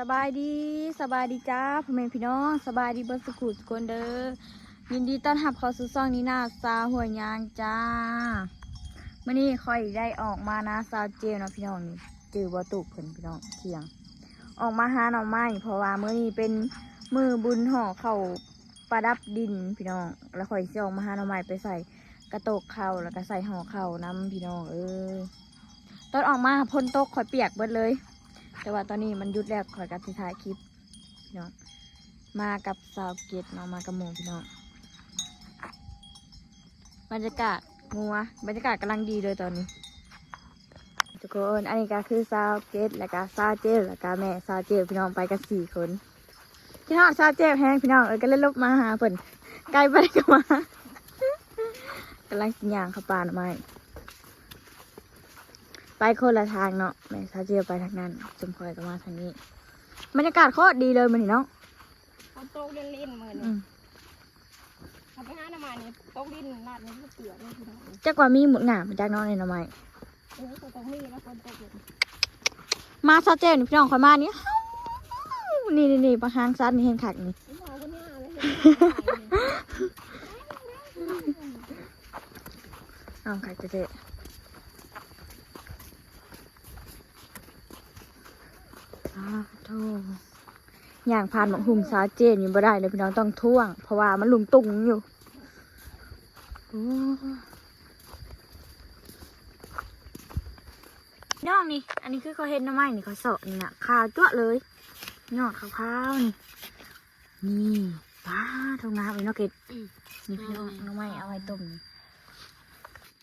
สบายดีสบายดีจ้าพ่อแม่พี่น้องสบายดีเบิร์สกุลคนเด้อยินดีต้อนรับเข้าสู่ซ่องนี้นาซาหัวยางจ้ามื่อนี้ค่อยได้ออกมานะซาเจลเนาะพี่น้องนี่จือวัตุกเพิ่นพี่น้องเที่ยง ออกมาหาหน่อไม้เพราะว่ามื้อนี้เป็นมือบุญห่อเข้าประดับดินพี่น้อง แล้วค่อยสิออกมาหาหน่อไม้ไปใส่กระโตกเข้าแล้วก็ใส่ห่อเข้าน้ำพี่น้องเออตอนออกมาพ้นตกค่อยเปียกเบิดเลย แต่ว่าตอนนี้มันหยุดแล้วขอยกับสิถ่ายคลิปพี่น้องมากับสาวเกตเนาะมากับหมูพี่น้องบรรยากาศงัวบรรยากาศกำลังดีเลยตอนนี้ ทุกคนอันนี้ก็คือสาวเกตแล้วก็สาวเจลแล้วก็แม่สาวเจลพี่น้องไปกันสี่คนพี่น้องสาวเจลแห้งพี่น้องเออก็เล่นลบมาหาเพิ่นไกลไปก็มากำลังสิย่างข้าป่าหน่อไม้ คนละทางเนาะแม่ซาเจียวไปทางนั้นจมพลอยก็มาทางนี้ บรรยากาศโคตรดีเลยมันนี่เนาะเขาโต๊ะเล่นเล่นมืออืนี่มเขาไปหาหน้ามานี่โต๊ะดินลาดนี่ก็เปียกนี่พี่น้องเอ้ยจักว่ามีหมุดหงามมาจากเน้องในหน่อไม้เออเขาต้องมีแล้วคนโต๊ะเลยมาซาเจียวนี่พี่น้องคอยมานี่นี่นี่นี่ประหางซัดนี่เห็นขักนี่ พี่น้องคนนี้หาเลยเห็นเอาขักเจ๊อ้าว โธ่อย่างผ่านหมกหุ่มซาเจนนี่บ่ได้เลยพี่น้องต้องท่วง เพราะว่ามันลุงตุงอยู่น้องนี่ อันนี้คือเขาเห็นน้ำไม้นี่เขาเสาะนี่นะขาวจั่วเลยยอดขาวๆนี่นี่ป้าทงน้ำเลยนาะเกดนี่พี่น้องน้ำไม้เอาไว้ต้มนี่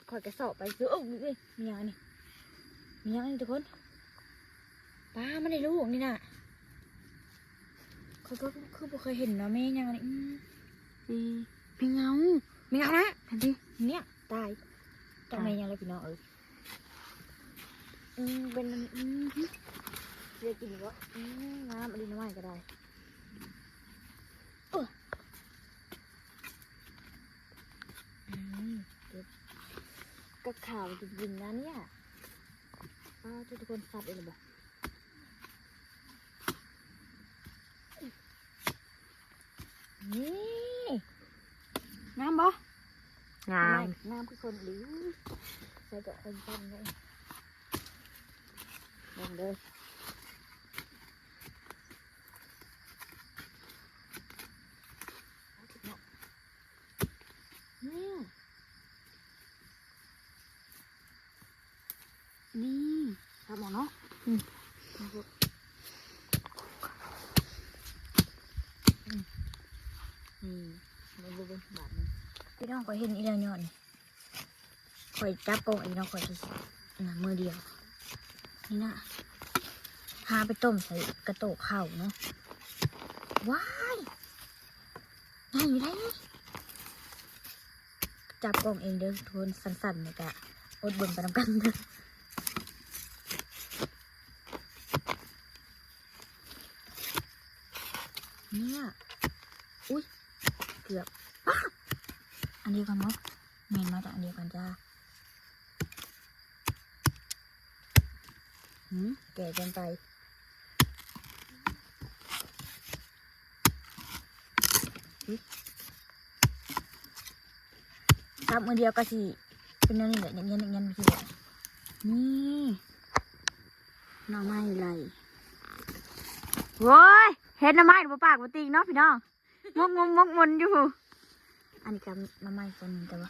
คอยกระสอบไปซื้อโอ้ยมีอย่างนี่มีอย่างนี่ทุกคน ป้าไม่ได้ลูกนี่น่ะเขาก็คือบ่เคยเห็นเนาะแม่ยังอันนี้อืมอืมเป็นเงาเป็นเงานะเห็นดิเนี่ยตายจังแม่ยังเลยพี่น้องเอ้ยอืมเป็นอืมเรียกกินก็อืมน้ำอะไรน้ำไม้ก็ได้อืมเก็บก็ข่าวจริงๆนะเนี่ยอ้าวทุกคนสับเองหรือเปล่า งามบ่งามงามคือคนหรือใส่กับคนตั้งเลยลงเลยเอาถึงเนาะเนี่ยนี่ทำหมอเนาะอืมเอาลูกอืมนี่มันบ่เป็นบาทนึง ข่องก็เห็นอีแล้วเนี่ยนข่อยจับกองอีน้องข่อยที่นะมือเดียว นี่นะพาไปต้มใส่กระโตกข้าวเนาะ ว้ายง่ายอยู่ได้นี่จับกองเองเด้อทุนสั่นๆเลยกะอดเบิ่งไปน้ำกันเด้อ เนี่ย อุ้ย เกือบอ้าอันเดียวกันเนาะเมนมาจากอันเดียวกันจ้าหืมแก่เกินไป อุ๊ยทับมือเดียวก็สิเป็นนั่นนี่แหละอย่างเงี้ยอย่างเงี้ยพี่นี่หน่อไม้ไรโว้ยเห็ดหน้ำไม้หรือปากบ่ติงเนาะพี่น้องมกมกมกมนอยู่ อันนี้กับหน้ำไม้ตัวหนึงแต่ว่า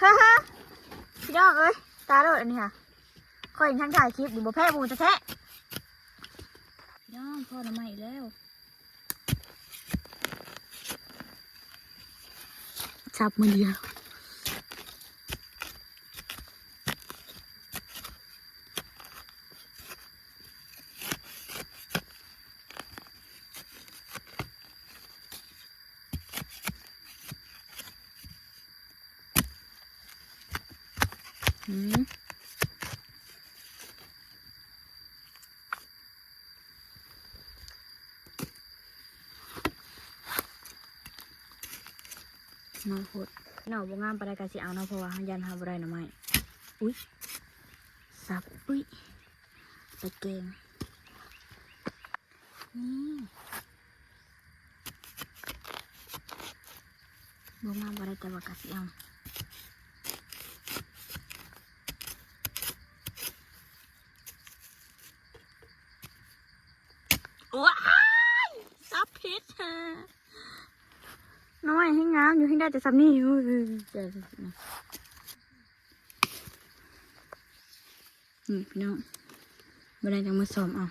ฮ่าฮ่าพี่น้องเอ้ยตาโดดอันนี้ค่ะคอยเห็นทางถ่ายคลิปอยู่บ่แพ้บูจะแท้พี่น้องพ่อหน้ำไม้แล้ว จับมือเดียวหืม น้องโคตรเนาบ่งามปานใดก็สิเอาเนาะเพราะว่ายันหาบ่ได้หน่อไม้อุ้ยสับอุ้ยตะเกงอืมบ่มาบ่ได้แต่ว่ากะสิเอาว้ายซับพิษฮะ น้อยให้งามอยู่ให้ได้แต่ซับนี่อยู่เอเดี๋ยวนะนี่พี่น้องบ่ได้จังมาซ้อมเอา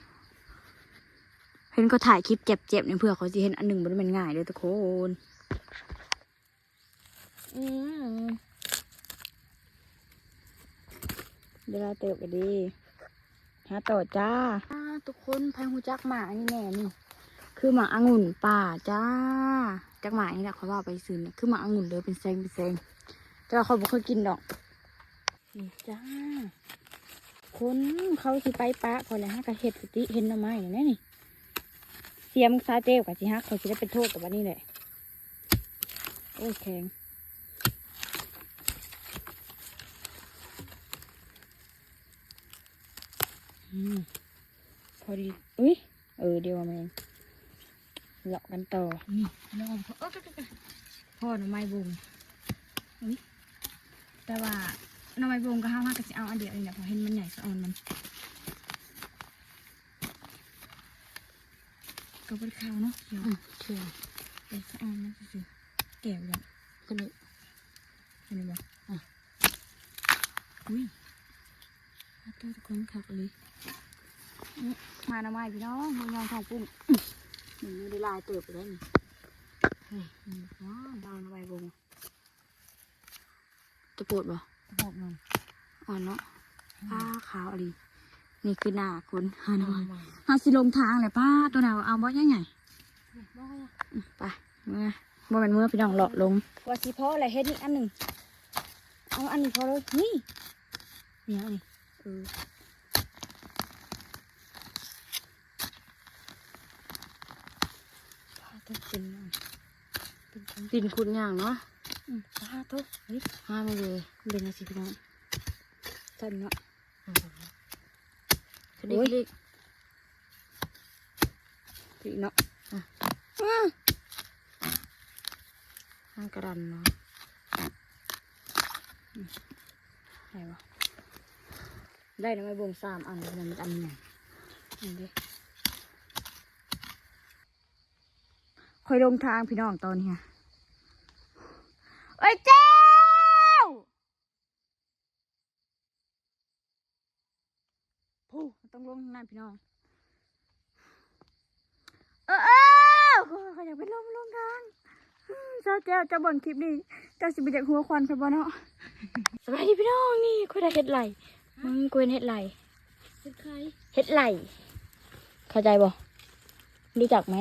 เห็นก็ถ่ายคลิปเจ็บๆเนี่ยเพื่อเขาจะเห็นอันหนึ่งมันเป็นง่ายเลยทุกคนเวลาเติบไปดีหาต่อจ้า ทุกคนพายหูจักหมานี่แน่นี่ คือหมาองุ่นป่าจ้าจักหมานี่แหละเขาว่าไปซื้อเนี่ยคือหมาองุ่นเลยเป็นแซงเป็นแซงแต่ว่าเขาบอกเคยกินดอกนี่จ้าคนเขาสิไปปะพอแล้วฮะกระเห็ดสติเห็นหน่อไม้อย่างนี้นี่เสียมซาเจลกับจิฮักเขาจะได้เป็นโทษกับวันนี้เลยโอ้ยแข็งอืมพอดีอุ้ยเออเดี๋ยวมาเอง เลาะกันต่อนี่น้องพ่อพ่อหน่อไม้บงอุ้ยแต่ว่าหน่อไม้บงก็ห้ามากับสิเอาอันเดียวเองเนี่ยพอเห็นมันใหญ่สะออนมันก็เป็นข้าวเนาะเขียวเขียวไปสะออนนะสิแก้วยังก็เลยเห็นไหมอะอุ้ยตัวคนขักเลยมาหน่อไม้พี่น้องมันยองทองปุ้ง นึ่งได้ลายเติบไปแล้วนี่เฮ้ยนี่ว้าวดาวหน่อไม้บงจะปวดบ่บอกมันอ่อนเนาะผ้าขาวอะไรนี่คือหน้าคนหาหน่อไม้มาหาสิลงทางเลยป้าตัวไหนเอาบ่ยังไงบอกว่าอืมไปเมื่อบ่เป็นเมื่อพี่น้องเลาะลงว่าสิพออะไรเฮ็ดนี่อันหนึ่งเอาอันนี้พอเลยนี่เนี่ยอันนี้เออ พาทุกกินหน่อยเป็นคนดินคุณอย่างเนาะอืมพาทุกเฮ้ยห้ามไม่เลยเป็นอะไรสิพี่น้องสั่นเนาะคดีคลิกพี่เนาะห้ามกระดันเนาะไหนวะได้นะไม่บ่งสามอันมันอันใหญ่นี่ดิ คอยลงทางพี่น้องตอนเนี้ยเอ้ยเจ้าผู้มันต้องลงทางนั้นพี่น้อง เออเออเขาอยากไปลงลงทางอืมเจ้าเจ้าจะเบ่นคลิปนี้เจ้าสิบจากหัวควันไปบ่เนาะสบายดีพี่น้องนี่คุยได้เห็ดไหลมึงกูเห็นเห็ดไหลเป็นใครเห็ดไหลเข้าใจบ่รู้จักไหม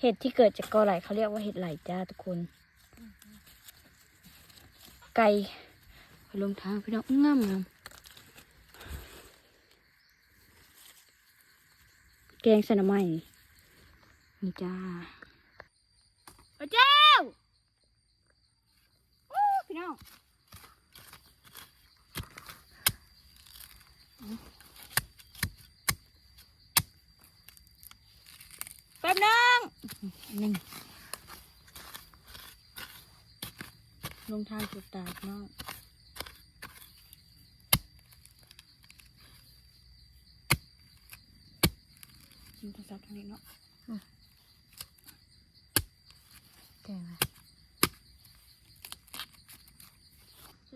เห็ดที่เกิดจากกอไหลเขาเรียกว่าเห็ดไหลจ้าทุกคน ไก่ไปลงทางพี่น้องงามงามแกงสน่อไม้นี่จ้าโอ้เจ้าพี่น้อง ป๊บนึงนี่ลงทางสุดตาดเนาะกินโทรศัพท์ทางนี้เนาะแก่ไหม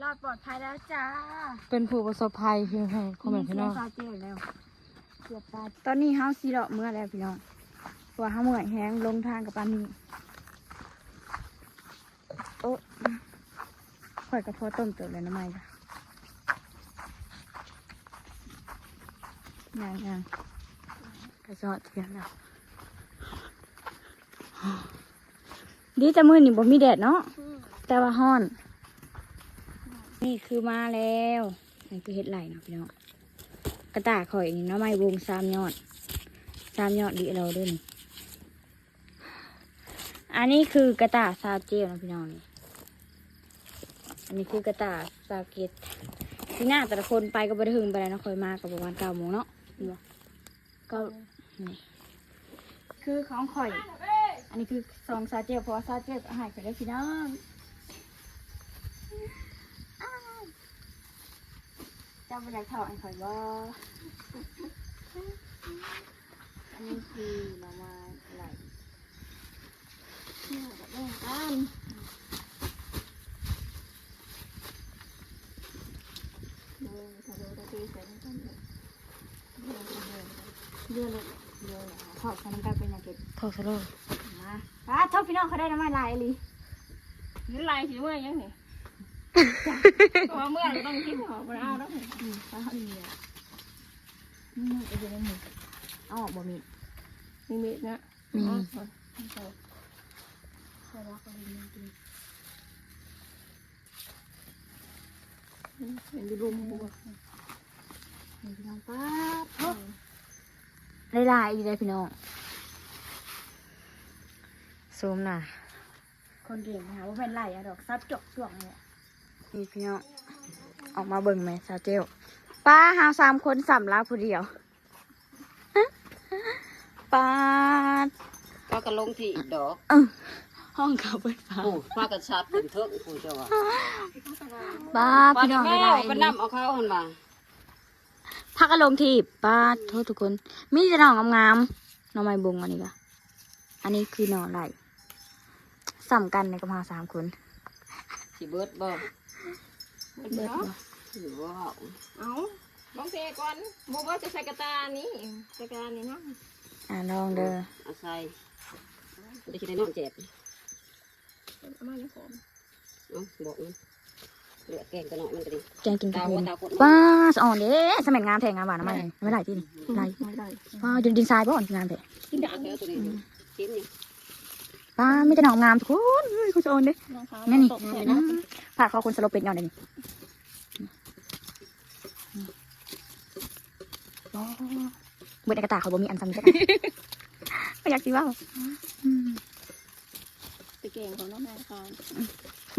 รอดปลอดภัยแล้วจ้า เป็นผู้ประสบภัยเพียงแค่คอมเมนต์พี่น้องซาเจอแล้วเกือบตายตอนนี้เฮาสีดอกเมื่อแล้วพี่น้องเพราะ ว่าเฮาเมื่อยแห้งลงทางกับปานี้โอ้ข่อยกับพ่อต้มเติมเลยน้ำมันจ้ะยังยังกระจอดเทียนแล้วดีแต่มือนี่บ่มีแดดเนาะแต่ว่าฮ้อน นี่คือมาแล้วนี่คือเห็ดไหลเนาะพี่น้องกระต่ายข่อยนี่นาะไม้วงสามยอดสามยอดดีเราด้วยนี่ อันนี้คือกระตายซาเจลนะพี่น้องนี่ อันนี้คือกระตายซาเกตที่หน้าแต่ละคนไปก็บริหึงไปแล้วนะคอยมากับประมาณเก้าโมงเนาะเห็นบ่เก้านี่คือของข่อย อันนี้คือซองซาเจลเพราะว่าซาเจลหารไปได้วพี่น้องเจ้าไปอยากถอดอันข่อยว่าอันนี้คือหน่อไม้ไหล เนี่ยแบบนี้อันเดินทะเลตะกี้ใส่น้ำตาลเลยเดินเดินเดินเลยเดินถอดสน้ำตาลเป็นอย่างเก็บทอสโลมาป้าเท่าพี่น้องเขาได้น้ำมันลายเลยนี่ลายสีเมื่อยังไงเพราะว่าเมื่อเราต้องคิดหอมเอาแล้วอืมป้าเขาดีอะนี่มันจะอยู่ในหมูเอาออกบ่มีมีเม็ดนะมี ใช่แล้วก็ดีมันดีเป็นดูรุมบัวนี่พี่น้องป้าเท่าได้ลายอีกเลยพี่น้องซูมน่ะ คนเก่งนะคะว่าเป็นไรอะดอกซับจกจ่วงเนี่ยนี่พี่น้องออกมาเบิ่งไหมซาเจลป้าหาสามคนสามลาผู้เดียวป้าดพากันลงที่อีกดอกเออ ห้องเขาเปิดฟ้าโอ้พากันชาร์จเป็นเถิงผู้เจ้าว่าป้าพี่น้องแม่ได้ลายก็นำเอาเข้าหันมาพักอารมณ์ทีบป้าดโทษทุกคน มีแต่หน่องงามๆหน่อไม้บงอันนี้ก็อันนี้คือหน่อไหลสัมกันในกระเพราสามคนสิเบิดบ่เบิดบ่หรือว่าเอาลองเทก่อนบัวจะใส่กระตานี้ใส่กระตานี้นะอ่าลองเด้อเอาใส่ได้คิดได้น้องเจ็บ เอามาเลยผมเอ้าบอกมันเหลือแกงกันหน่อยมันก็ดีแกงกินกระตาเพหัวราตาปวดป้าสะอ่อนเด้สมัยงามแทงงามหวานน้ำมันไม่ไหลที่นี่ไหลไม่ได้ป้าอยู่ดินทรายป้าอ่อนงามแท้กินดาแล้วตัวนี้กินนี่ป้าไม่แต่หน่องามทุกคนเฮ้ยคุณสะอ่อนเด้นะคะแม่นี่ตกเสร็จอืนะมผักเขาคนสโลเป็นยอดเลยนี่โอ้เบิดในกระตาเขาบ่มีอันซ้ำจักอันไม่อยากสิเว่าอืม ไปเก่งของน้องแม่ค่ะ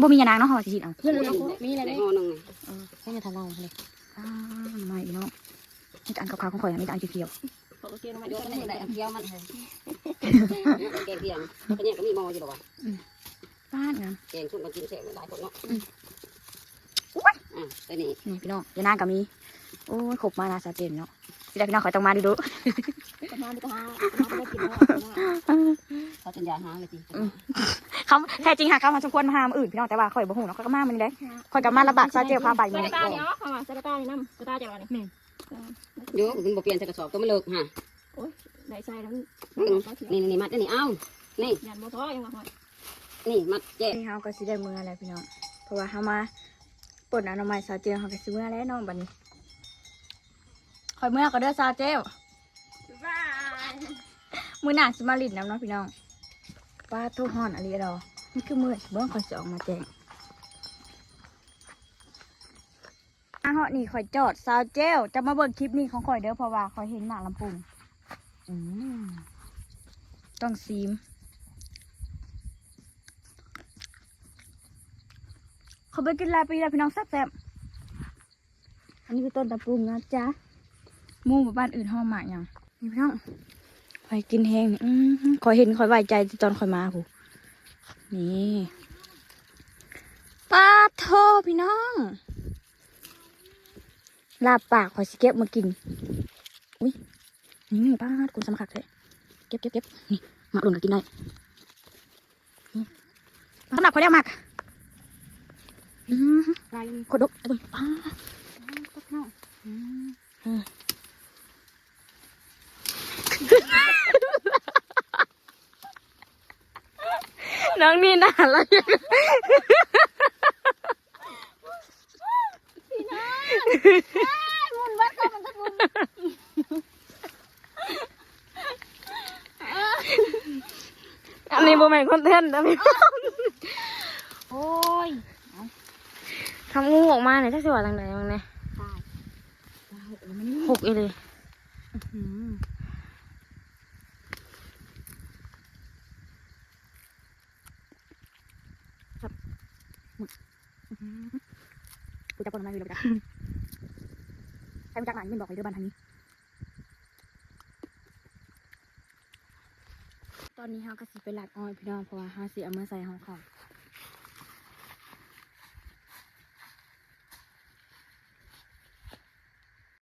บ่มียานางเนาะเขาว่าสิคิดเอาเพื่อนเรามีอะไรในไหมห่อหนึงนี่เออให้มันทันเราเลยอ่าไม่เนาะนี่แต่อันขาวๆของข่อยอันนี้แต่อันเขียวเขาก็เก่งมามาเยโยอะนเลได้ยได้เพียวมันให้แกงเพียงก็เนี่ยก็มีหม้ออยู่ดอกว่าๆป้าดงามแกงชุบมากินเสร็จหลายคนเนาะอุ๊ยอะแต่นี่นี่พี่น้องยานางก็มีโอ้ยขบมานาซาเจนเนาะสิได้ พี่น้องข่อยต้องมาดูดูประมาณนี้ก็หาไม่ได้กินแล้วเขาจะยาหาเลยทีเขาแท้จริงหาเขามาสมควรมาหามออื่นพี่น้องแต่ว่าข่อยบ่ฮู้เนาะข่อยก็มามันนี่เด้ข่อยก็มาระบากซาเจลพาไปใส่มื้อกระนี้ตาเนี่ยอ๋อใส่กระตานี่น้ำกระตาจากอะไรนี่โยกถึงบ่เปลี่ยนใส่กระสอบก็ไม่เลิกฮะได้ใส่แล้วนี่นี่มัดนี่เอ้านี่ยันโมท้อยังมานี่มัดแจกนี่เฮาก็สิได้มื้อแล้วพี่น้องเพราะว่าเฮามาป่นอนามัยซาเจลเฮาก็สิมื้อแล้วน้องบัดนี้ ข่อยมื้อก็เด้อซาเจลบายมื้อหน้าสิมาลิ้นน้ำเนาะพี่น้องป้าโทษฮ้อนอะไรดอกนี่คือมื้อเบิ่งข่อยสิออกมาแจ้งอาเหาะนี่ข่อยจอดซาวเจลจะมาเบิ่งคลิปนี้ของข่อยเด้อเพราะว่าข่อยเห็นหน้าลำพุงอืมต้องซีมเขาไปกินลายปีแล้วพี่น้องแซ่บๆอันนี้คือต้นตะปรุงนะจ๊ะ หมู่บ้านอื่นห้องหมากยังนี่พี่น้องคอยกินแห้งอืมคอยเห็นคอยไว้ใจตอนคอยมาผูนี่ปลาโทพี่น้อง ลาบปากคอยสิเก็บมากิน อุ้ยนี่ป้าดคุณสำคัญเลยเก็บเก็บเก็บนี่หมากหล่นก็กินได้นี่สำหรับคอยเรียกหมากอืมไรขดกเอา เบิ่งป้าอืมเออน้องนี่น่ารักอันนี้โบแมนคอนเทนต์นะพี่โอ้ยทำงูออกมาเนี่ยถ้าสิว่าทางไหนมั้งเนี่ยหกเอเลยอื้อหือครับอื้อหือ กูจะปนมาอยู่เลยจ้ะใครรู้จักหลานยินบอกไปเรื่องบ้านทางนี้อนนี้เฮาก็สิไปหลักอ้อยพี่น้องเพราะว่าเฮาสิเอามาใส่ห้องของ